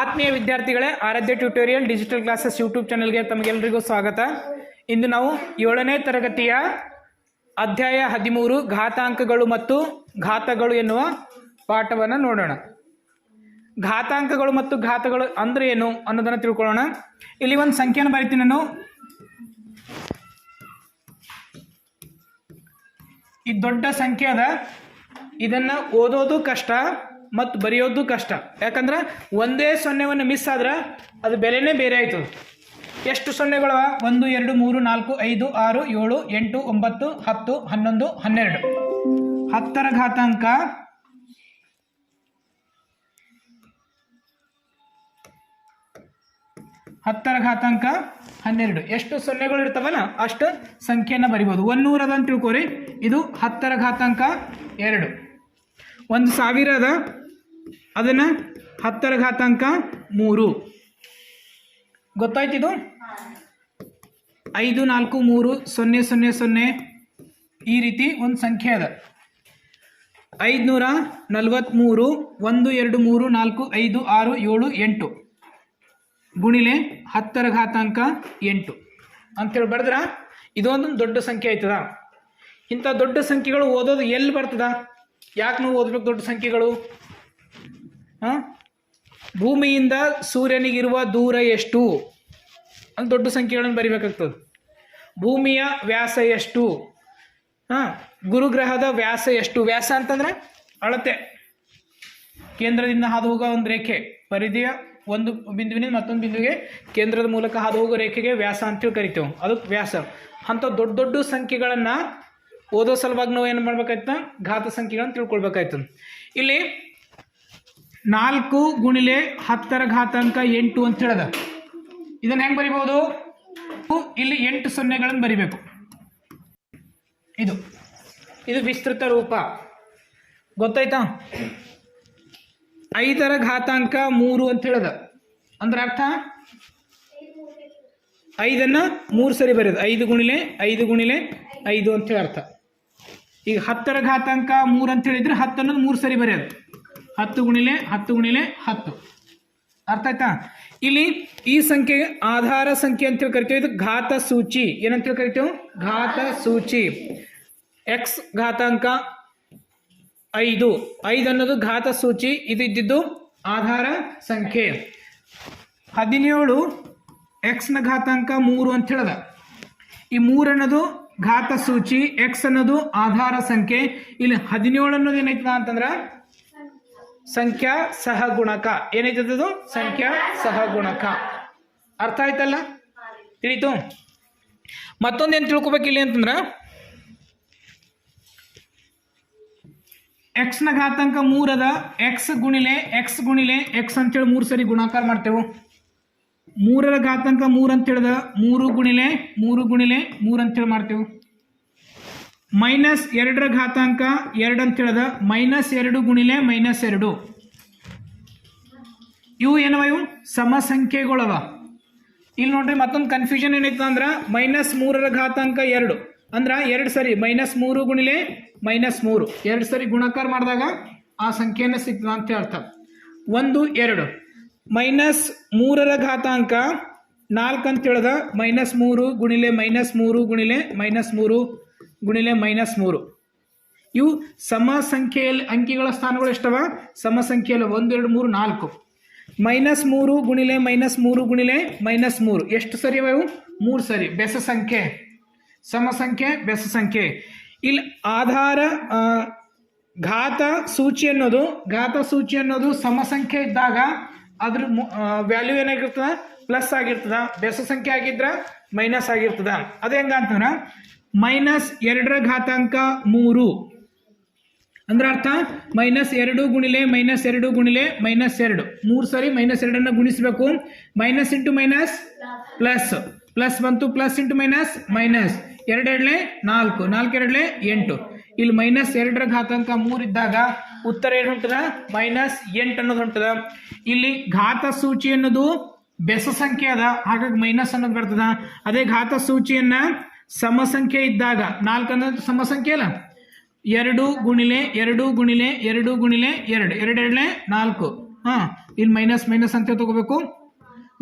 ಆತ್ಮೀಯ ವಿದ್ಯಾರ್ಥಿಗಳೇ, Aradhya tutorial digital classes YouTube ಚಾನಲ್ಗೆ ತಮಗೆಲ್ಲರಿಗೂ ಸ್ವಾಗತ. ಇಂದು ನಾವು ಏಳನೇ ತರಗತಿಯ ಅಧ್ಯಾಯ ಹದಿಮೂರು, ಘಾತಾಂಕಗಳು ಮತ್ತು ಘಾತಗಳು ಎನ್ನುವ ಪಾಠವನ್ನು ನೋಡೋಣ. ಘಾತಾಂಕಗಳು ಮತ್ತು ಘಾತಗಳು ಅಂದ್ರೆ ಏನು ಅನ್ನೋದನ್ನು ತಿಳ್ಕೊಳ್ಳೋಣ. ಇಲ್ಲಿ ಒಂದು ಸಂಖ್ಯೆಯನ್ನು ಬರೀತೀನಿ ನಾನು. ಈ ದೊಡ್ಡ ಸಂಖ್ಯೆ ಅದ. ಇದನ್ನ ಓದೋದು ಕಷ್ಟ. ಮತ್ತು ಬರೆಯೋದು ಕಷ್ಟ. ಯಾಕಂದ್ರೆ ಒಂದೇ ಸೊನ್ನೆವನ್ನು ಮಿಸ್ ಆದ್ರೆ ಅದು ಬೆಲೆನೇ ಬೇರೆ ಆಯ್ತು ಎಷ್ಟು ಸೊನ್ನೆಗಳವ? ಒಂದು, ಎರಡು, ಮೂರು, ನಾಲ್ಕು, ಐದು, ಆರು, ಏಳು, ಎಂಟು, ಒಂಬತ್ತು, ಹತ್ತು, ಹನ್ನೊಂದು, ಹನ್ನೆರಡು. ಹತ್ತರ ಘಾತಾಂಕ. ಹತ್ತರ ಘಾತಾಂಕ ಹನ್ನೆರಡು. ಎಷ್ಟು ಸೊನ್ನೆಗಳು ಇರ್ತಾವಲ್ಲ, ಅಷ್ಟು ಸಂಖ್ಯೆಯನ್ನು ಬರಿಬೋದು. ಅದ ಅಂತ ತಿಳ್ಕೊರಿ ಇದು ಹತ್ತರ ಘಾತಾಂಕ ಎರಡು. ಒಂದು ಸಾವಿರದ ಅದನ್ನು ಹತ್ತರ ಘಾತಾಂಕ ಮೂರು. ಗೊತ್ತಾಯ್ತಿದು? ಐದು, ನಾಲ್ಕು, ಮೂರು, ಸೊನ್ನೆ ಸೊನ್ನೆ ಸೊನ್ನೆ. ಈ ರೀತಿ ಒಂದು ಸಂಖ್ಯೆ ಅದ. ಐದುನೂರ ನಲವತ್ತ್ಮೂರು ಒಂದು, ಎರಡು, ಮೂರು, ನಾಲ್ಕು, ಐದು, ಆರು, ಏಳು, ಎಂಟು. ಗುಣಿಲೆ ಹತ್ತರ ಘಾತಾಂಕ ಎಂಟು. ಅಂತೇಳಿ ಬರೆದ್ರ? ಇದೊಂದು ದೊಡ್ಡ ಸಂಖ್ಯೆ ಆಯ್ತದ. ಇಂಥ ದೊಡ್ಡ ಸಂಖ್ಯೆಗಳು ಓದೋದು ಎಲ್ಲಿ ಬರ್ತದ? ಯಾಕೆ ನಾವು ಓದ್ಬೇಕು ದೊಡ್ಡ ಸಂಖ್ಯೆಗಳು? ಹಾಂ? ಭೂಮಿಯಿಂದ ಸೂರ್ಯನಿಗಿರುವ ದೂರ ಎಷ್ಟು? ಅಂತ ದೊಡ್ಡ ಸಂಖ್ಯೆಗಳನ್ನು ಬರಿಬೇಕಾಗ್ತದೆ. ಭೂಮಿಯ ವ್ಯಾಸ ಎಷ್ಟು? ಹಾಂ? ಗುರುಗ್ರಹದ ವ್ಯಾಸ ಎಷ್ಟು? ವ್ಯಾಸ ಅಂತಂದ್ರೆ ಅಳತೆ. ಕೇಂದ್ರದಿಂದ ಹಾದು ಹೋಗೋ ಒಂದು ರೇಖೆ. ಪರಿಧಿಯ ಒಂದು ಬಿಂದುವಿನಿಂದ ಮತ್ತೊಂದು ಬಿಂದುವಿಗೆ ಕೇಂದ್ರದ ಮೂಲಕ ಹಾದು ಹೋಗೋ ರೇಖೆಗೆ ವ್ಯಾಸ ಅಂತೇಳಿ ಕರಿತೇವೆ. ಅದಕ್ಕೆ ವ್ಯಾಸ. ಅಂಥ ದೊಡ್ಡ ದೊಡ್ಡ ಸಂಖ್ಯೆಗಳನ್ನು ಓದೋ ಸಲುವಾಗಿ ನಾವು ಏನು ಮಾಡ್ಬೇಕಾಯ್ತು ಘಾತ ಸಂಖ್ಯೆಗಳನ್ನು ತಿಳ್ಕೊಳ್ಬೇಕಾಯ್ತು ಇಲ್ಲಿ ನಾಲ್ಕು ಗುಣಿಲೆ ಹತ್ತರ ಘಾತಾಂಕ ಎಂಟು ಅಂತ ಹೇಳದ. ಇದನ್ನು ಹೆಂಗೆ ಬರಿಬೋದು ಇಲ್ಲಿ ಎಂಟು ಸೊನ್ನೆಗಳನ್ನು ಬರಿಬೇಕು. ಇದು. ಇದು ವಿಸ್ತೃತ ರೂಪ. ಗೊತ್ತಾಯ್ತಾ? ಐದರ ಘಾತಾಂಕ ಮೂರು ಅಂತ ಹೇಳದ. ಅಂದ್ರೆ ಅರ್ಥ? ಐದನ್ನು ಮೂರು ಸರಿ ಬರೆಯೋದು ಐದು ಗುಣಿಲೆ ಐದು ಗುಣಿಲೆ, ಐದು ಅಂತೇಳಿ ಅರ್ಥ ಈಗ ಹತ್ತರ ಘಾತಾಂಕ ಮೂರು ಅಂತ ಹೇಳಿದ್ರೆ ಹತ್ತು ಅನ್ನೋದು ಮೂರು ಸರಿ ಬರೆಯೋದು. ಹತ್ತು ಗುಣಿಲೆ ಹತ್ತು ಗುಣಿಲೆ ಹತ್ತು. ಅರ್ಥ ಆಯ್ತಾ? ಇಲ್ಲಿ ಈ ಸಂಖ್ಯೆ ಆಧಾರ ಸಂಖ್ಯೆ ಅಂತೇಳಿ ಕರಿತೀವಿ. ಇದು ಘಾತ ಸೂಚಿ. ಏನಂತೇಳಿ ಕರಿತೀವಿ? ಘಾತ ಸೂಚಿ. ಎಕ್ಸ್ ಘಾತಾಂಕ ಐದು. ಐದು ಅನ್ನೋದು ಘಾತ ಸೂಚಿ. ಇದು ಇದ್ದಿದ್ದು ಆಧಾರ ಸಂಖ್ಯೆ. ಹದಿನೇಳು ಎಕ್ಸ್ನ ಘಾತಾಂಕ ಮೂರು ಅಂತ ಹೇಳದ. ಈ ಮೂರು ಅನ್ನೋದು ಘಾತ ಸೂಚಿ. ಎಕ್ಸ್ ಅನ್ನೋದು ಆಧಾರ ಸಂಖ್ಯೆ. ಇಲ್ಲಿ ಹದಿನೇಳು ಅನ್ನೋದು ಏನೈತದ ಅಂತಂದ್ರೆ ಸಂಖ್ಯಾ ಸಹಗುಣಕ. ಏನೈತದದು ಸಂಖ್ಯಾ ಸಹಗುಣಕ. ಅರ್ಥ ಆಯ್ತಲ್ಲ? ತಿಳಿತು? ಮತ್ತೊಂದೇನು ತಿಳ್ಕೊಬೇಕು ಇಲ್ಲಿ ಅಂತಂದ್ರೆ? ಎಕ್ಸ್ನ ಘಾತಾಂಕ ಮೂರದ ಎಕ್ಸ್ ಗುಣಿಲೆ ಎಕ್ಸ್ ಗುಣಿಲೆ ಎಕ್ಸ್ ಅಂತೇಳಿ ಮೂರು ಸರಿ ಗುಣಾಕಾರ ಮಾಡ್ತೇವೆ. ಮೂರರ ಘಾತಾಂಕ ಮೂರು ಅಂತ ಹೇಳ್ದ ಮೂರು ಗುಣಿಲೆ ಮೂರು ಗುಣಿಲೆ ಮೂರು ಅಂತೇಳಿ ಮಾಡ್ತೇವೆ. ಮೈನಸ್ ಎರಡರ ಘಾತಾಂಕ ಎರಡು ಅಂತ ಹೇಳ್ದ ಮೈನಸ್ ಎರಡು ಗುಣಿಲೆ ಮೈನಸ್ ಎರಡು. ಇವು ಏನವ ಇವು? ಸಮ ಸಂಖ್ಯೆಗಳವ ಇಲ್ಲಿ ನೋಡ್ರಿ ಮತ್ತೊಂದು ಕನ್ಫ್ಯೂಷನ್ ಏನೈತೆ ಅಂದ್ರೆ ಮೈನಸ್ ಮೂರರ ಘಾತಾಂಕ ಎರಡು. ಅಂದ್ರೆ ಎರಡು ಸರಿ ಮೈನಸ್ ಮೂರು ಗುಣಿಲೆ ಮೈನಸ್ ಮೂರು. ಎರಡು ಸರಿ ಗುಣಕಾರ ಮಾಡಿದಾಗ ಆ ಸಂಖ್ಯೆಯನ್ನು ಸಿಗ್ತದ ಅಂತ ಅರ್ಥ ಒಂದು, ಎರಡು. ಮೈನಸ್ ಮೂರರ ಘಾತಾಂಕ ನಾಲ್ಕು ಅಂತ ಹೇಳ್ದ ಮೈನಸ್ ಮೂರು ಗುಣಿಲೆ ಮೈನಸ್ ಮೂರು ಗುಣಿಲೆ ಮೈನಸ್ ಮೂರು ಗುಣಿಲೆ ಮೈನಸ್ ಮೂರು. ಇವು ಸಮ ಸಂಖ್ಯೆಯಲ್ಲಿ ಅಂಕಿಗಳ ಸ್ಥಾನಗಳು ಎಷ್ಟವ? ಸಮ ಸಂಖ್ಯೆಯಲ್ಲಿ ಒಂದು, ಎರಡು, ಮೂರು, ನಾಲ್ಕು. ಮೈನಸ್ ಮೂರು ಗುಣಿಲೆ ಮೈನಸ್ ಮೂರು ಗುಣಿಲೆ ಮೈನಸ್ ಮೂರು. ಎಷ್ಟು ಸರಿ ಅವ ಇವು? ಮೂರು ಸರಿ. ಬೆಸ ಸಂಖ್ಯೆ. ಸಮ ಸಂಖ್ಯೆ ಬೆಸ ಸಂಖ್ಯೆ. ಇಲ್ಲಿ ಆಧಾರ ಘಾತ ಸೂಚಿ ಅನ್ನೋದು, ಘಾತ ಸೂಚಿ ಅನ್ನೋದು ಸಮ ಸಂಖ್ಯೆ ಇದ್ದಾಗ ಅದ್ರ ವ್ಯಾಲ್ಯೂ ಏನಾಗಿರ್ತದ? ಪ್ಲಸ್ ಆಗಿರ್ತದ. ಬೆಸ ಸಂಖ್ಯೆ ಆಗಿದ್ರ ಮೈನಸ್ ಆಗಿರ್ತದ. ಅದು ಹೆಂಗ ಅಂತಂದ್ರ ಮೈನಸ್ ಎರಡರ ಘಾತಾಂಕ ಮೂರು. ಅಂದ್ರೆ ಅರ್ಥ? ಮೈನಸ್ ಎರಡು ಗುಣಿಲೆ ಮೈನಸ್ ಎರಡು ಗುಣಿಲೆ ಮೈನಸ್ ಎರಡು. ಮೂರು ಸರಿ ಮೈನಸ್ ಎರಡನ್ನು ಗುಣಿಸಬೇಕು. Minus into minus plus. Plus ಬಂತು ಪ್ಲಸ್ ಇಂಟು ಮೈನಸ್ ಮೈನಸ್. ಎರಡೆರಡಲೆ ನಾಲ್ಕು. ನಾಲ್ಕು ಎರಡಲೆ ಎಂಟು. ಇಲ್ಲಿ ಮೈನಸ್ ಎರಡರ ಘಾತಾಂಕ ಮೂರು ಇದ್ದಾಗ ಉತ್ತರ ಏನು ಹೊಂಟದ? ಮೈನಸ್ ಎಂಟು ಅನ್ನೋದು ಹೊಂಟದ. ಇಲ್ಲಿ ಘಾತ ಸೂಚಿ ಅನ್ನೋದು ಬೆಸ ಸಂಖ್ಯೆ ಅದ. ಹಾಗಾಗಿ ಮೈನಸ್ ಅನ್ನೋದು ಬರ್ತದ. ಅದೇ ಘಾತ ಸೂಚಿಯನ್ನ ಸಮ ಸಂಖ್ಯೆ ಇದ್ದಾಗ ನಾಲ್ಕು ಅನ್ನೋದು ಸಮ ಸಂಖ್ಯೆ ಅಲ್ಲ? ಎರಡು ಗುಣಿಲೆ ಎರಡು ಗುಣಿಲೆ ಎರಡು ಗುಣಿಲೆ ಎರಡು. ಎರಡೆರಡಲೆ ನಾಲ್ಕು. ಹಾಂ, ಇಲ್ಲಿ ಮೈನಸ್ ಮೈನಸ್ ಅಂತ ತಗೋಬೇಕು.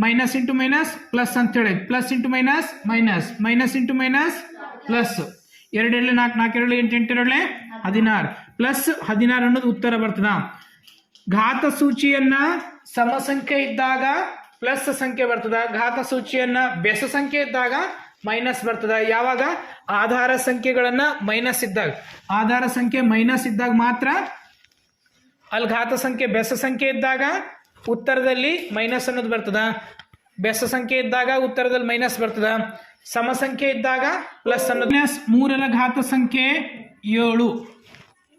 ಮೈನಸ್ ಇಂಟು ಮೈನಸ್ ಪ್ಲಸ್ ಅಂತೇಳಿ plus into minus minus minus into minus plus ಎರಡೆರಡು ನಾಲ್ಕು ನಾಲ್ಕು ಎರಡು ಎಂಟು ಎಂಟು ಎರಡಲೆ ಹದಿನಾರು. ಪ್ಲಸ್ ಹದಿನಾರು ಅನ್ನೋದು ಉತ್ತರ ಬರ್ತದ. ಘಾತ ಸೂಚಿಯನ್ನ ಸಮ ಸಂಖ್ಯೆ ಇದ್ದಾಗ ಪ್ಲಸ್ ಸಂಖ್ಯೆ ಬರ್ತದ. ಘಾತ ಸೂಚಿಯನ್ನ ಬೆಸ ಸಂಖ್ಯೆ ಇದ್ದಾಗ ಮೈನಸ್ ಬರ್ತದ. ಯಾವಾಗ? ಆಧಾರ ಸಂಖ್ಯೆಗಳನ್ನ ಮೈನಸ್ ಇದ್ದಾಗ. ಆಧಾರ ಸಂಖ್ಯೆ ಮೈನಸ್ ಇದ್ದಾಗ ಮಾತ್ರ ಅಲ್ಲಿ ಘಾತ ಸಂಖ್ಯೆ, ಬೆಸ ಸಂಖ್ಯೆ ಇದ್ದಾಗ ಉತ್ತರದಲ್ಲಿ ಮೈನಸ್ ಅನ್ನೋದು ಬರ್ತದ. ಬೆಸ ಸಂಖ್ಯೆ ಇದ್ದಾಗ ಉತ್ತರದಲ್ಲಿ ಮೈನಸ್ ಬರ್ತದ. ಸಮ ಸಂಖ್ಯೆ ಇದ್ದಾಗ ಪ್ಲಸ್ ಅನ್ನೋದು. ಮೈನಸ್ ಮೂರರ ಘಾತ ಸಂಖ್ಯೆ ಏಳು.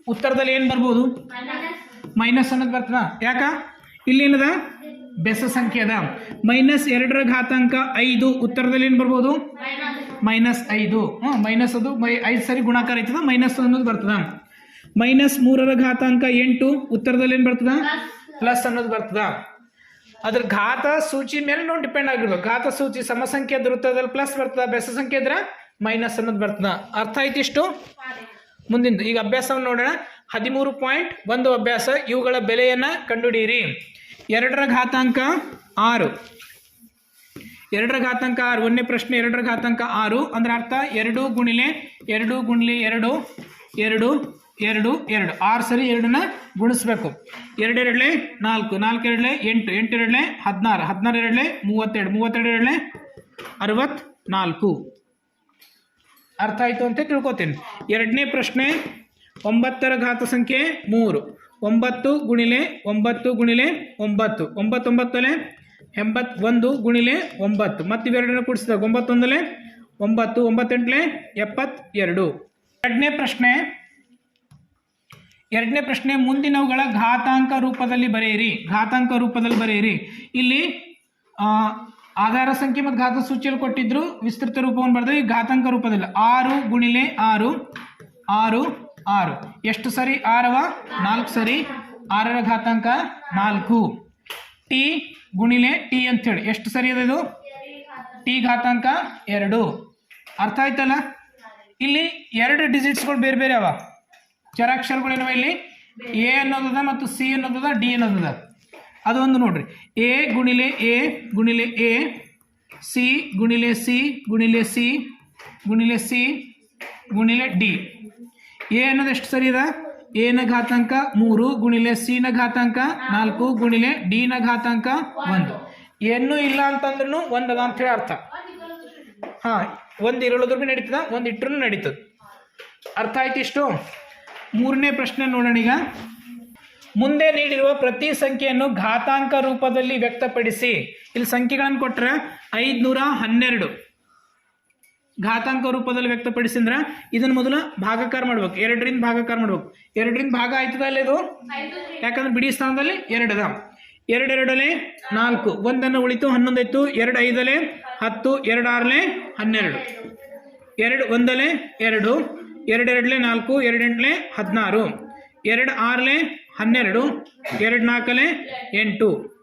ಉತ್ತರದಲ್ಲಿ ಏನು ಬರ್ಬೋದು? ಮೈನಸ್ ಅನ್ನೋದು ಬರ್ತದ. ಯಾಕ? ಇಲ್ಲಿ ಏನದ? ಬೆಸ ಸಂಖ್ಯೆ ಅದ ಮೈನಸ್ ಎರಡರ ಘಾತಾಂಕ ಐದು, ಉತ್ತರದಲ್ಲಿ ಏನು ಬರ್ಬೋದು? ಮೈನಸ್ ಐದು. ಹ್ಞೂ ಮೈನಸ್ ಅದು ಮೈ ಐದು ಸರಿ ಗುಣಾಕಾರ ಐತದ ಮೈನಸ್ ಅನ್ನೋದು ಬರ್ತದ. ಮೈನಸ್ ಮೂರರ ಘಾತಾಂಕ ಎಂಟು, ಉತ್ತರದಲ್ಲಿ ಏನು ಬರ್ತದ? ಪ್ಲಸ್ ಅನ್ನೋದು ಬರ್ತದ. ಅದ್ರ ಘಾತ ಸೂಚಿ ಮೇಲೆ ನಾವು ಡಿಪೆಂಡ್ ಆಗಿರ್ಬೋದು ಘಾತ ಸೂಚಿ ಸಮಸಂಖ್ಯೆ ಸಂಖ್ಯೆ ವೃತ್ತದಲ್ಲಿ ಪ್ಲಸ್ ಬರ್ತದ ಬೆಸ ಸಂಖ್ಯೆ ಇದ್ರೆ ಮೈನಸ್ ಅನ್ನೋದು ಬರ್ತದ. ಅರ್ಥ ಆಯ್ತಿಷ್ಟು ಮುಂದಿನ ಈಗ ಅಭ್ಯಾಸವನ್ನು ನೋಡೋಣ. ಹದಿಮೂರು ಪಾಯಿಂಟ್ ಒಂದು ಅಭ್ಯಾಸ, ಇವುಗಳ ಬೆಲೆಯನ್ನು ಕಂಡುಹಿಡಿಯಿರಿ. ಎರಡರ ಘಾತಾಂಕ ಆರು. ಎರಡರ ಘಾತಾಂಕ ಆರು, ಒಂದನೇ ಪ್ರಶ್ನೆ ಎರಡರ ಘಾತಾಂಕ ಆರು, ಅಂದ್ರೆ ಅರ್ಥ ಎರಡು ಗುಣಿಲೆ ಎರಡು ಗುಣಿಲೆ ಎರಡು ಎರಡು ಎರಡು ಎರಡು. ಆರು ಸರಿ ಎರಡನ್ನ ಗುಣಿಸ್ಬೇಕು. ಎರಡೆರಡಲೆ ನಾಲ್ಕು ನಾಲ್ಕು ಎರಡಲೆ ಎಂಟು ಎಂಟು ಎರಡಲೆ ಹದಿನಾರು ಹದಿನಾರು ಎರಡಲೆ ಮೂವತ್ತೆರಡು ಮೂವತ್ತೆರಡು ಎರಡಲೆ ಅರವತ್ನಾಲ್ಕು. ಅರ್ಥ ಆಯಿತು ಅಂತ ತಿಳ್ಕೊತೀನಿ. ಎರಡನೇ ಪ್ರಶ್ನೆ, ಒಂಬತ್ತರ ಘಾತ ಸಂಖ್ಯೆ ಮೂರು. ಒಂಬತ್ತು ಗುಣಿಲೆ ಒಂಬತ್ತು ಗುಣಿಲೆ ಒಂಬತ್ತು. ಒಂಬತ್ತೊಂಬತ್ತಲೆ ಎಂಬತ್ತೊಂದು ಗುಣಿಲೆ ಒಂಬತ್ತು. ಮತ್ತು ಇವೆರಡನ್ನು ಕೂಡಿಸಿದಾಗ ಒಂಬತ್ತೊಂದಲೆ ಒಂಬತ್ತು, ಒಂಬತ್ತೆಂಟಲೆ ಎಪ್ಪತ್ತೆರಡು. ಎರಡನೇ ಪ್ರಶ್ನೆ. ಎರಡನೇ ಪ್ರಶ್ನೆ ಮುಂದಿನವುಗಳ ಘಾತಾಂಕ ರೂಪದಲ್ಲಿ ಬರೆಯಿರಿ. ಘಾತಾಂಕ ರೂಪದಲ್ಲಿ ಬರೆಯಿರಿ. ಇಲ್ಲಿ ಆಧಾರ ಸಂಖ್ಯೆ ಮತ್ತು ಘಾತ ಸೂಚಿಯಲ್ಲಿ ಕೊಟ್ಟಿದ್ರು ವಿಸ್ತೃತ ರೂಪವನ್ನು ಬರೆದ್ರೆ ಈ ಘಾತಾಂಕ ರೂಪದಲ್ಲಿ ಆರು ಗುಣಿಲೆ ಆರು ಆರು ಆರು. ಎಷ್ಟು ಸರಿ ಆರವ? ನಾಲ್ಕು ಸರಿ. ಆರರ ಘಾತಾಂಕ ನಾಲ್ಕು. ಟಿ ಗುಣಿಲೆ ಟಿ ಅಂತೇಳಿ. ಎಷ್ಟು ಸರಿ ಅದ ಇದು? ಟಿ ಘಾತಾಂಕ ಎರಡು. ಅರ್ಥ ಆಯ್ತಲ್ಲ? ಇಲ್ಲಿ ಎರಡು ಡಿಜಿಟ್ಸ್ಗಳು ಬೇರೆ ಬೇರೆ ಅವ. ಚರಾಕ್ಷರಗಳೇನವ ಇಲ್ಲಿ? ಎ ಅನ್ನೋದದ ಮತ್ತು ಸಿ ಅನ್ನೋದದ, ಡಿ ಅನ್ನೋದದ. ಅದು ಒಂದು ನೋಡ್ರಿ. ಎ ಗುಣಿಲೆ ಎ ಗುಣಿಲೆ ಎ, ಸಿ ಗುಣಿಲೆ ಸಿ ಗುಣಿಲೆ ಸಿ ಗುಣಿಲೆ ಸಿ ಗುಣಿಲೆ ಡಿ. ಎ ಅನ್ನೋದು ಎಷ್ಟು ಸರಿ ಅದ ನ ಘಾತಾಂಕ ಮೂರು ಗುಣಿಲೆ ಸಿ ನ ಘಾತಾಂಕ ನಾಲ್ಕು ಗುಣಿಲೆ ಡಿ ನ ಘಾತಾಂಕ ಒಂದು. ಎನ್ನು ಇಲ್ಲ ಅಂತಂದ್ರೂ ಒಂದದ ಅಂತ ಹೇಳಿ ಅರ್ಥ. ಹಾ, ಒಂದು ಇರಳೋದ್ರ ಭೀ ನಡೀತದ, ಒಂದು ಇಟ್ಟರೂ ನಡೀತದ. ಅರ್ಥ ಆಯ್ತು ಇಷ್ಟು? ಮೂರನೇ ಪ್ರಶ್ನೆ ನೋಡೋಣ ಈಗ. ಮುಂದೆ ನೀಡಿರುವ ಪ್ರತಿ ಸಂಖ್ಯೆಯನ್ನು ಘಾತಾಂಕ ರೂಪದಲ್ಲಿ ವ್ಯಕ್ತಪಡಿಸಿ. ಇಲ್ಲಿ ಸಂಖ್ಯೆಗಳನ್ನು ಕೊಟ್ಟರೆ ಐದುನೂರ ಹನ್ನೆರಡು. ಘಾತಾಂಕ ರೂಪದಲ್ಲಿ ವ್ಯಕ್ತಪಡಿಸಿದ್ರೆ ಇದನ್ನ ಮೊದಲು ಭಾಗಾಕಾರ ಮಾಡ್ಬೇಕು. ಎರಡರಿಂದ ಭಾಗಾಕಾರ ಮಾಡ್ಬೇಕು. ಎರಡರಿಂದ ಭಾಗ ಆಯ್ತದ ಅಲ್ಲಿ ಇದು? ಯಾಕಂದ್ರೆ ಬಿಡಿ ಸ್ಥಾನದಲ್ಲಿ ಎರಡದ. ಎರಡೆರಡಲೆ ನಾಲ್ಕು. ಒಂದನ್ನು ಉಳಿತು, ಹನ್ನೊಂದು ಆಯ್ತು. ಎರಡು ಐದಲೆ ಹತ್ತು. ಎರಡು ಆರಲೆ ಹನ್ನೆರಡು. ಎರಡು ಒಂದಲೆ ಎರಡು. ಎರಡೆರಡಲೆ ನಾಲ್ಕು. ಎರಡೆಂಟಲೆ ಹದಿನಾರು. ಎರಡು ಆರಲೆ ಹನ್ನೆರಡು. ಎರಡು ನಾಲ್ಕಲೆ ಎಂಟು.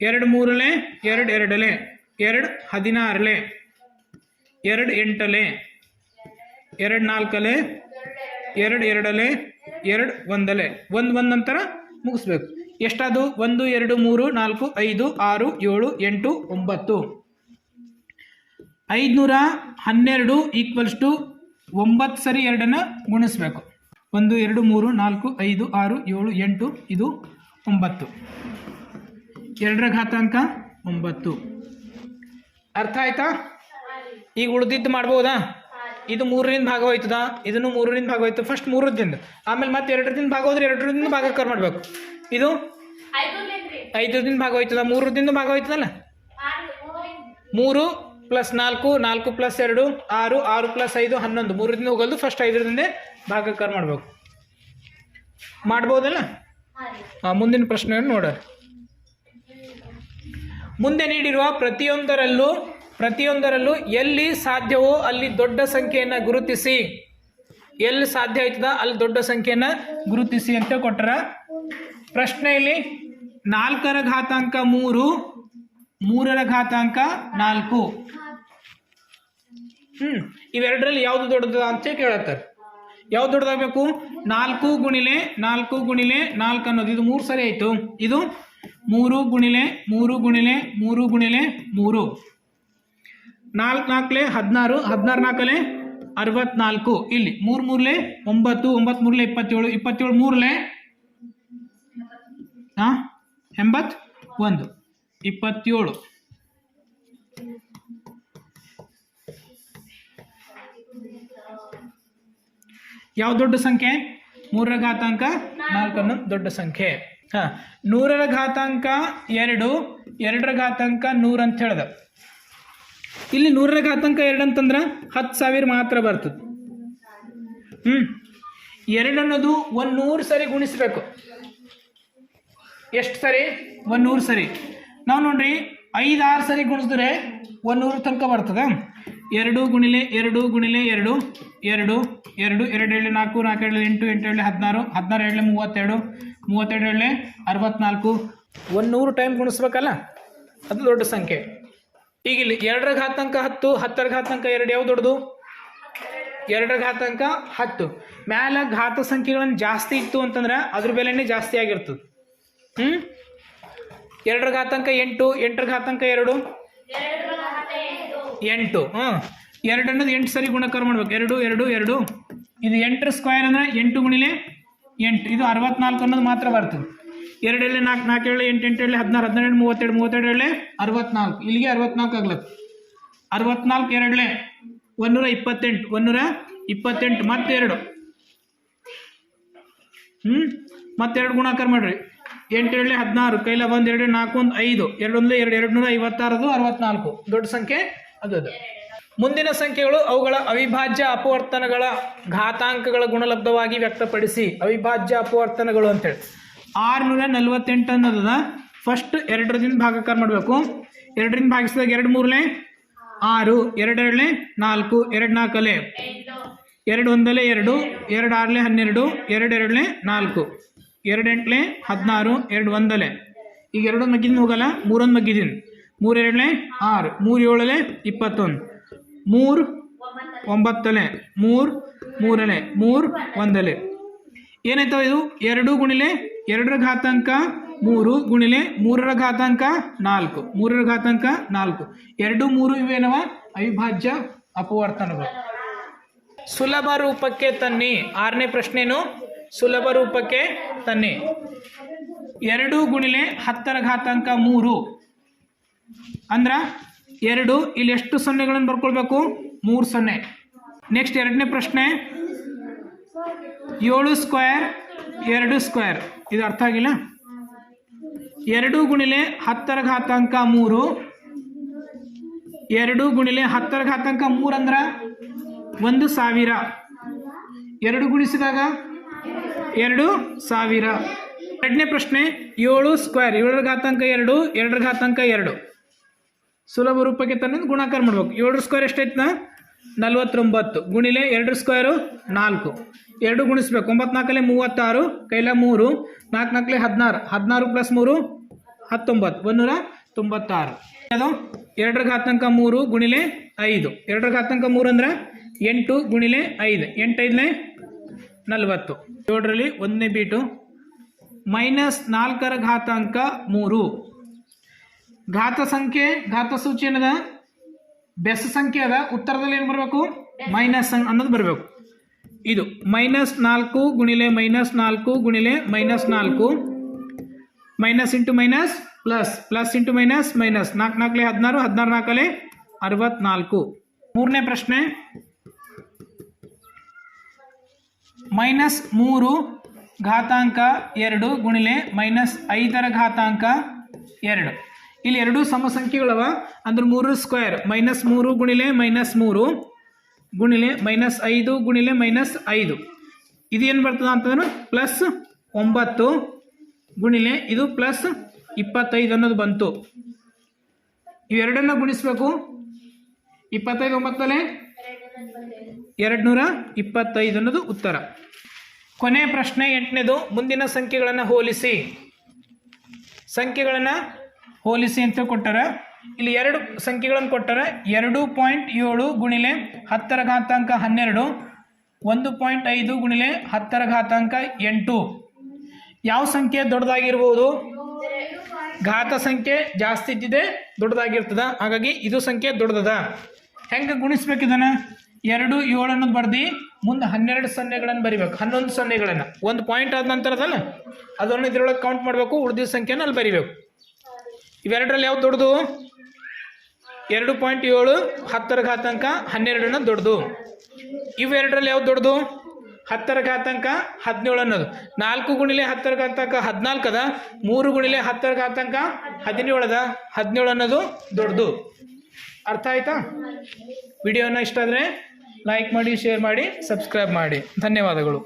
ಎರಡು ಮೂರಲೆ ಎರಡು ಎರಡಲೆ. ಎರಡು ಹದಿನಾರಲೆ ಎರಡು ಎಂಟಲೆ, ಎರಡು ನಾಲ್ಕಲೆ, ಎರಡು ಎರಡಲೆ, ಎರಡು ಒಂದಲೆ. ಒಂದು ಒಂದು ನಂತರ ಮುಗಿಸ್ಬೇಕು. ಎಷ್ಟದು ಒಂದು, ಎರಡು, ಮೂರು, ನಾಲ್ಕು, ಐದು, ಆರು, ಏಳು, ಎಂಟು, ಒಂಬತ್ತು. ಐದುನೂರ ಹನ್ನೆರಡು ಈಕ್ವಲ್ಸ್ ಟು ಒಂಬತ್ತು ಸರಿ ಎರಡನ್ನು ಗುಣಿಸ್ಬೇಕು. ಒಂದು, ಎರಡು, ಮೂರು, ನಾಲ್ಕು, ಐದು, ಆರು, ಏಳು, ಎಂಟು, ಇದು ಒಂಬತ್ತು. ಎರಡರ ಘಾತಾಂಕ ಒಂಬತ್ತು. ಅರ್ಥ ಆಯ್ತಾ? ಈಗ ಉಳಿದಿದ್ದು ಮಾಡ್ಬೋದಾ? ಇದು ಮೂರರಿಂದ ಭಾಗ ಹೋಯ್ತದ ಇದನ್ನು ಮೂರರಿಂದ ಭಾಗ ಹೋಯ್ತು ಫಸ್ಟ್ ಮೂರದಿಂದ ಆಮೇಲೆ ಮತ್ತೆ ಎರಡರಿಂದ ಭಾಗ ಹೋದ್ರೆ ಎರಡರಿಂದ ಭಾಗಾಕಾರ ಮಾಡಬೇಕು. ಇದು? ಐದರಿಂದ ಭಾಗ ಹೋಯ್ತದ ಮೂರರಿಂದ ಭಾಗ ಹೋಯ್ತದಲ್ಲ ಮೂರು ಪ್ಲಸ್ ನಾಲ್ಕು ನಾಲ್ಕು ಪ್ಲಸ್ ಎರಡು, ಆರು ಆರು ಪ್ಲಸ್ ಐದು, ಹನ್ನೊಂದು. ಮೂರರಿಂದ ಹೋಗಲ್ದು ಫಸ್ಟ್ ಐದರಿಂದ ಕರ್ ಮಾಡಬೇಕು. ಮಾಡ್ಬೋದಲ್ಲ? ಮುಂದಿನ ಪ್ರಶ್ನೆಯನ್ನು ನೋಡ ಮುಂದೆ ನೀಡಿರುವ ಪ್ರತಿಯೊಂದರಲ್ಲೂ ಪ್ರತಿಯೊಂದರಲ್ಲೂ ಎಲ್ಲಿ ಸಾಧ್ಯವೋ ಅಲ್ಲಿ ದೊಡ್ಡ ಸಂಖ್ಯೆಯನ್ನು ಗುರುತಿಸಿ. ಎಲ್ಲಿ ಸಾಧ್ಯ ಆಯ್ತದ ಅಲ್ಲಿ ದೊಡ್ಡ ಸಂಖ್ಯೆಯನ್ನು ಗುರುತಿಸಿ ಅಂತ ಕೊಟ್ಟರ ಪ್ರಶ್ನೆಯಲ್ಲಿ ನಾಲ್ಕರ ಘಾತಾಂಕ ಮೂರು, ಮೂರರ ಘಾತಾಂಕ ನಾಲ್ಕು. ಹ್ಮ್, ಇವೆರಡರಲ್ಲಿ ಯಾವುದು ದೊಡ್ಡದ ಅಂತ ಕೇಳತ್ತಾರೆ ಯಾವ್ದು ದೊಡ್ಡದಾಗಬೇಕು? ನಾಲ್ಕು ಗುಣಿಲೆ ನಾಲ್ಕು ಗುಣಿಲೆ ನಾಲ್ಕು ಅನ್ನೋದು. ಇದು ಮೂರು ಸರಿ ಆಯಿತು. ಇದು ಮೂರು ಗುಣಿಲೆ ಮೂರು ಗುಣಿಲೆ ಮೂರು ಗುಣಿಲೆ ಮೂರು. ನಾಲ್ಕು ನಾಲ್ಕಲೆ ಹದಿನಾರು ಹದಿನಾರು ನಾಲ್ಕಲೆ ಅರವತ್ನಾಲ್ಕು. ಇಲ್ಲಿ ಮೂರು ಮೂರಲೆ ಒಂಬತ್ತು ಒಂಬತ್ತು ಮೂರಲೆ ಇಪ್ಪತ್ತೇಳು ಇಪ್ಪತ್ತೇಳು ಮೂರಲೆ ಹಾಂ ಎಂಬತ್ ಒಂದು, ಇಪ್ಪತ್ತೇಳು. ಯಾವ ದೊಡ್ಡ ಸಂಖ್ಯೆ? ಮೂರರ ಘಾತಾಂಕ ನಾಲ್ಕನ್ನು ದೊಡ್ಡ ಸಂಖ್ಯೆ. ಹಾಂ, ನೂರರ ಘಾತಾಂಕ ಎರಡು, ಎರಡರ ಘಾತಾಂಕ ನೂರು ಅಂತ ಹೇಳ್ದ. ಇಲ್ಲಿ ನೂರರ ಘಾತಾಂಕ ಎರಡು ಅಂತಂದ್ರೆ ಹತ್ತು ಸಾವಿರ ಮಾತ್ರ ಬರ್ತದೆ. ಹ್ಞೂ ಎರಡು ಅನ್ನೋದು ಒಂದು ನೂರು ಸರಿ ಗುಣಿಸ್ಬೇಕು. ಎಷ್ಟು ಸರಿ? ಒಂದು ನೂರು ಸರಿ. ನಾವು ನೋಡ್ರಿ ಐದು ಆರು ಸರಿ ಗುಣಿಸಿದ್ರೆ ಒಂದು ನೂರು ತನಕ ಬರ್ತದೆ. ಎರಡು ಗುಣಿಲೆ ಎರಡು ಗುಣಿಲೆ ಎರಡು ಎರಡು ಎರಡು ಎರಡು ಏಳು ನಾಲ್ಕು ನಾಲ್ಕು ಏಳು ಎಂಟು ಎಂಟು ಏಳು ಹದಿನಾರು ಹದಿನಾರು ಏಳು ಮೂವತ್ತೆರಡು ಮೂವತ್ತೆರಡು ಏಳು ಅರವತ್ನಾಲ್ಕು. ಒಂದು ನೂರು ಟೈಮ್ ಗುಣಿಸ್ಬೇಕಲ್ಲ? ಅದು ದೊಡ್ಡ ಸಂಖ್ಯೆ. ಈಗ ಇಲ್ಲಿ ಎರಡರ ಘಾತಾಂಕ ಹತ್ತು, ಹತ್ತರ ಘಾತಾಂಕ ಎರಡು ಯಾವ್ದು ದೊಡ್ಡದು? ಎರಡರ ಘಾತಾಂಕ ಹತ್ತು. ಮ್ಯಾಲ ಘಾತ ಸಂಖ್ಯೆಗಳನ್ನು ಜಾಸ್ತಿ ಇತ್ತು ಅಂತಂದ್ರೆ ಅದ್ರ ಬೆಲೆನೇ ಜಾಸ್ತಿ ಆಗಿರ್ತದೆ. ಹ್ಞೂ ಎರಡರ ಘಾತಾಂಕ ಎಂಟು, ಎಂಟರ ಘಾತಾಂಕ ಎರಡು? ಎಂಟು. ಹ್ಞೂ ಎರಡು ಅನ್ನೋದು ಎಂಟು ಸರಿ ಗುಣಕಾರ ಮಾಡ್ಬೇಕು. ಎರಡು ಎರಡು ಎರಡು. ಇದು ಎಂಟರ ಸ್ಕ್ವೇರ್ ಅಂದರೆ ಎಂಟು ಗುಣಿಲೆ ಎಂಟು. ಇದು ಅರವತ್ನಾಲ್ಕು ಅನ್ನೋದು ಮಾತ್ರ ಬರ್ತದೆ. ಎರಡು ಎಳ್ಳೆ ನಾಲ್ಕು ನಾಲ್ಕು ಏಳು ಎಂಟು ಎಂಟು ಏಳು ಹದಿನಾರು ಹದಿನೆಂಟು ಮೂವತ್ತೆರಡು ಮೂವತ್ತೆರಡು ಏಳೆ ಅರವತ್ನಾಲ್ಕು. ಇಲ್ಲಿಗೆ ಅರವತ್ನಾಲ್ಕು ಆಗ್ಲತ್ತು ಅರವತ್ನಾಲ್ಕು ಎರಡಲೆ ಒಂದೂರ ಇಪ್ಪತ್ತೆಂಟು ಒಂದೂರ ಇಪ್ಪತ್ತೆಂಟು, ಮತ್ತೆರಡು. ಹ್ಞೂ ಮತ್ತೆರಡು ಗುಣಾಕಾರ ಮಾಡಿರಿ. ಎಂಟು ಎರಡಲೆ ಹದಿನಾರು, ಕೈಲ ಒಂದು, ಎರಡು, ನಾಲ್ಕು, ಒಂದು, ಐದು. ಎರಡೊಂದು ಎರಡು ಎರಡು ನೂರ ಐವತ್ತಾರದು ಅರವತ್ನಾಲ್ಕು. ದೊಡ್ಡ ಸಂಖ್ಯೆ? ಅದು ಅದು. ಮುಂದಿನ ಸಂಖ್ಯೆಗಳು ಅವುಗಳ ಅವಿಭಾಜ್ಯ ಅಪವರ್ತನಗಳ ಘಾತಾಂಕಗಳ ಗುಣಲಬ್ಧವಾಗಿ ವ್ಯಕ್ತಪಡಿಸಿ. ಅವಿಭಾಜ್ಯ ಅಪವರ್ತನಗಳು ಅಂತೇಳಿ. ಆರುನೂರ ನಲ್ವತ್ತೆಂಟು ಅನ್ನೋದದ ಫಸ್ಟ್ ಎರಡರಿಂದ ಭಾಗಾಕಾರ ಮಾಡಬೇಕು. ಎರಡರಿಂದ ಭಾಗಿಸಿದಾಗ ಎರಡು ಮೂರಲೆ ಆರು. ಎರಡೆರಡಲೆ ನಾಲ್ಕು. ಎರಡು ನಾಲ್ಕಲೆ ಎರಡು ಒಂದಲೆ ಎರಡು. ಎರಡು ಆರಲೆ ಹನ್ನೆರಡು. ಎರಡೆರಡಲೆ ನಾಲ್ಕು. ಎರಡು ಹದಿನಾರು. ಎರಡು ಒಂದಲೆ ಈಗ ಎರಡೊಂದು ಮಗ್ಗಿದ್ದೀನಿ ಹೋಗಲ್ಲ ಮೂರೊಂದು ಮಗ್ಗಿದ್ದೀನಿ ಮೂರೆರಡಲೆ ಆರು. ಮೂರು ಏಳಲೆ ಇಪ್ಪತ್ತೊಂದು. ಮೂರು ಒಂಬತ್ತಲೆ ಮೂರು. ಮೂರಲೆ ಮೂರು ಒಂದಲೆ ಏನಾಯ್ತವ ಇದು? ಎರಡು ಗುಣಿಲೆ ಎರಡರ ಘಾತಾಂಕ ಮೂರು, ಗುಣಿಲೆ ಮೂರರ ಘಾತಾಂಕ ನಾಲ್ಕು. ಮೂರರ ಘಾತಾಂಕ ನಾಲ್ಕು. ಎರಡು, ಮೂರು ಇವೇನವ? ಅವಿಭಾಜ್ಯ ಅಪವರ್ತನಗಳು ಸುಲಭ ರೂಪಕ್ಕೆ ತನ್ನಿ. ಆರನೇ ಪ್ರಶ್ನೆನು? ಸುಲಭ ರೂಪಕ್ಕೆ ತನ್ನಿ. ಎರಡು ಗುಣಿಲೆ ಹತ್ತರ ಘಾತಾಂಕ ಮೂರು. ಅಂದ್ರ ಎರಡು, ಇಲ್ಲಿ ಎಷ್ಟು ಸೊನ್ನೆಗಳನ್ನು ಬರ್ಕೊಳ್ಬೇಕು? ಮೂರು ಸೊನ್ನೆ. ನೆಕ್ಸ್ಟ್ ಎರಡನೇ ಪ್ರಶ್ನೆ. ಏಳು ಸ್ಕ್ವೇರ್, ಎರಡು ಸ್ಕ್ವೇರ್. ಇದು ಅರ್ಥ ಆಗಿಲ್ಲ? ಎರಡು ಗುಣಿಲೆ ಹತ್ತರ ಘಾತಾಂಕ ಮೂರು. ಎರಡು ಗುಣಿಲೆ ಹತ್ತರ ಘಾತಾಂಕ ಮೂರು ಅಂದ್ರ ಒಂದು ಸಾವಿರ. ಎರಡು ಗುಣಿಸಿದಾಗ ಎರಡು ಸಾವಿರ. ಎರಡನೇ ಪ್ರಶ್ನೆ, ಏಳು ಸ್ಕ್ವೇರ್. ಏಳರ ಘಾತಾಂಕ ಎರಡು, ಎರಡರ ಘಾತಾಂಕ ಎರಡು. ಸುಲಭ ರೂಪಕ್ಕೆ ತಂದು ಗುಣಾಕಾರ ಮಾಡ್ಬೇಕು. ಏಳರ ಸ್ಕ್ವೇರ್ ಎಷ್ಟೈತ್ನ ನಲ್ವತ್ತೊಂಬತ್ತು. ಗುಣಿಲೆ ಎರಡು ಸ್ಕ್ವೇರು, ನಾಲ್ಕು. ಎರಡು ಗುಣಿಸ್ಬೇಕು. ಒಂಬತ್ತು ನಾಲ್ಕಲೆ ಮೂವತ್ತಾರು, ಕೈಲ ಮೂರು. ನಾಲ್ಕು ನಾಲ್ಕಲೆ ಹದಿನಾರು. ಹದಿನಾರು ಪ್ಲಸ್ ಮೂರು, ಹತ್ತೊಂಬತ್ತು. ಒಂದೂರ ತೊಂಬತ್ತಾರು. ಅದು ಎರಡರ ಘಾತಾಂಕ ಮೂರು ಗುಣಿಲೆ ಐದು. ಎರಡರ ಘಾತಾಂಕ ಮೂರು ಅಂದ್ರೆ ಎಂಟು ಗುಣಿಲೆ ಐದು. ಎಂಟೈದನೇ ನಲವತ್ತು. ಏಳರಲ್ಲಿ ಒಂದನೇ ಬೀಟು. ಮೈನಸ್ ನಾಲ್ಕರ ಘಾತಾಂಕ ಮೂರು. ಘಾತ ಸಂಖ್ಯೆ, ಘಾತ ಸೂಚಿ ಏನದ? ಬೆಸ ಸಂಖ್ಯೆ ಅದ. ಉತ್ತರದಲ್ಲಿ ಏನು ಬರಬೇಕು? ಮೈನಸ್ ಅನ್ನೋದು ಬರಬೇಕು. ಇದು ಮೈನಸ್ ನಾಲ್ಕು ಗುಣಿಲೆ ಮೈನಸ್ ನಾಲ್ಕು ಗುಣಿಲೆ ಮೈನಸ್ ನಾಲ್ಕು. Minus into minus plus plus into minus minus. ನಾಲ್ಕು ನಾಲ್ಕಲೆ ಹದಿನಾರು ಹದಿನಾರು ನಾಲ್ಕಲೆ ಅರವತ್ನಾಲ್ಕು. ಮೂರನೇ ಪ್ರಶ್ನೆ. ಮೈನಸ್ ಮೂರು ಘಾತಾಂಕ ಎರಡು ಗುಣಿಲೆ ಮೈನಸ್ ಐದರ ಘಾತಾಂಕ ಎರಡು. ಇಲ್ಲಿ ಎರಡೂ ಸಮಸಂಖ್ಯೆಗಳವ? ಅಂದ್ರೆ ಮೂರು ಸ್ಕ್ವೇರ್ ಮೈನಸ್ ಮೂರು ಗುಣಿಲೆ ಮೈನಸ್ ಮೂರು ಗುಣಿಲೆ ಮೈನಸ್ ಐದು ಗುಣಿಲೆ ಮೈನಸ್ ಐದು. ಇದೇನು ಬರ್ತದೆ ಅಂತಂದ್ರೆ ಪ್ಲಸ್ ಒಂಬತ್ತು ಗುಣಿಲೆ ಇದು ಪ್ಲಸ್ ಇಪ್ಪತ್ತೈದು ಅನ್ನೋದು ಬಂತು. ಇವೆರಡನ್ನ ಗುಣಿಸ್ಬೇಕು. ಇಪ್ಪತ್ತೈದು ಒಂಬತ್ತಲೆ ಎರಡು ನೂರ ಇಪ್ಪತ್ತೈದು ಅನ್ನೋದು ಉತ್ತರ. ಕೊನೆ ಪ್ರಶ್ನೆ ಎಂಟನೇದು, ಮುಂದಿನ ಸಂಖ್ಯೆಗಳನ್ನು ಹೋಲಿಸಿ. ಸಂಖ್ಯೆಗಳನ್ನು ಹೋಲಿಸಿ ಅಂತ ಕೊಟ್ಟಾರ, ಇಲ್ಲಿ ಎರಡು ಸಂಖ್ಯೆಗಳನ್ನು ಕೊಟ್ಟಾರ ಎರಡು ಪಾಯಿಂಟ್ ಏಳು ಗುಣಿಲೆ ಹತ್ತರ ಘಾತಾಂಕ ಹನ್ನೆರಡು, ಒಂದು ಪಾಯಿಂಟ್ ಐದು ಗುಣಿಲೆ ಹತ್ತರ ಘಾತಾಂಕ ಎಂಟು. ಯಾವ ಸಂಖ್ಯೆ ದೊಡ್ಡದಾಗಿರ್ಬೋದು? ಘಾತ ಸಂಖ್ಯೆ ಜಾಸ್ತಿ ಇದ್ದಿದೆ ದೊಡ್ಡದಾಗಿರ್ತದ. ಹಾಗಾಗಿ ಇದು ಸಂಖ್ಯೆ ದೊಡ್ಡದದ. ಹೆಂಗೆ ಗುಣಿಸ್ಬೇಕು ಇದನ್ನ? ಎರಡು ಏಳು ಅನ್ನೋದು ಬರ್ದು, ಮುಂದೆ ಹನ್ನೆರಡು ಸೊನ್ನೆಗಳನ್ನು ಬರಿಬೇಕು. ಹನ್ನೊಂದು ಸೊನ್ನೆಗಳನ್ನು. ಒಂದು ಪಾಯಿಂಟ್ ಆದ ನಂತರದಲ್ಲ, ಅದನ್ನು ಇದರೊಳಗೆ ಕೌಂಟ್ ಮಾಡಬೇಕು ಉಳಿದಿದ್ದ ಸಂಖ್ಯೆನ ಅಲ್ಲಿ ಬರಿಬೇಕು. ಇವೆರಡರಲ್ಲಿ ಯಾವ್ದು ದೊಡ್ಡದು? ಎರಡು ಪಾಯಿಂಟ್ ಏಳು, ಹತ್ತರ ಘಾತಾಂಕ, ಹನ್ನೆರಡನ್ನ ದೊಡ್ಡದು. ಇವೆರಡರಲ್ಲಿ ಯಾವ್ದು ದೊಡ್ಡದು? ಹತ್ತರ ಘಾತಾಂಕ, ಹದಿನೇಳು ಅನ್ನೋದು. ನಾಲ್ಕು ಗುಣಿಲೆ ಹತ್ತರ ಘಾತಾಂಕ, ಹದಿನಾಲ್ಕು ಅದ. ಮೂರು ಗುಣಿಲೆ ಹತ್ತರ ಘಾತಾಂಕ ಹದಿನೇಳದ ಹದಿನೇಳು ಅನ್ನೋದು ದೊಡ್ಡದು. ಅರ್ಥ ಆಯ್ತಾ? ವಿಡಿಯೋನ ಇಷ್ಟ ಆದರೆ ಲೈಕ್ ಮಾಡಿ ಶೇರ್ ಮಾಡಿ ಸಬ್ಸ್ಕ್ರೈಬ್ ಮಾಡಿ. ಧನ್ಯವಾದಗಳು.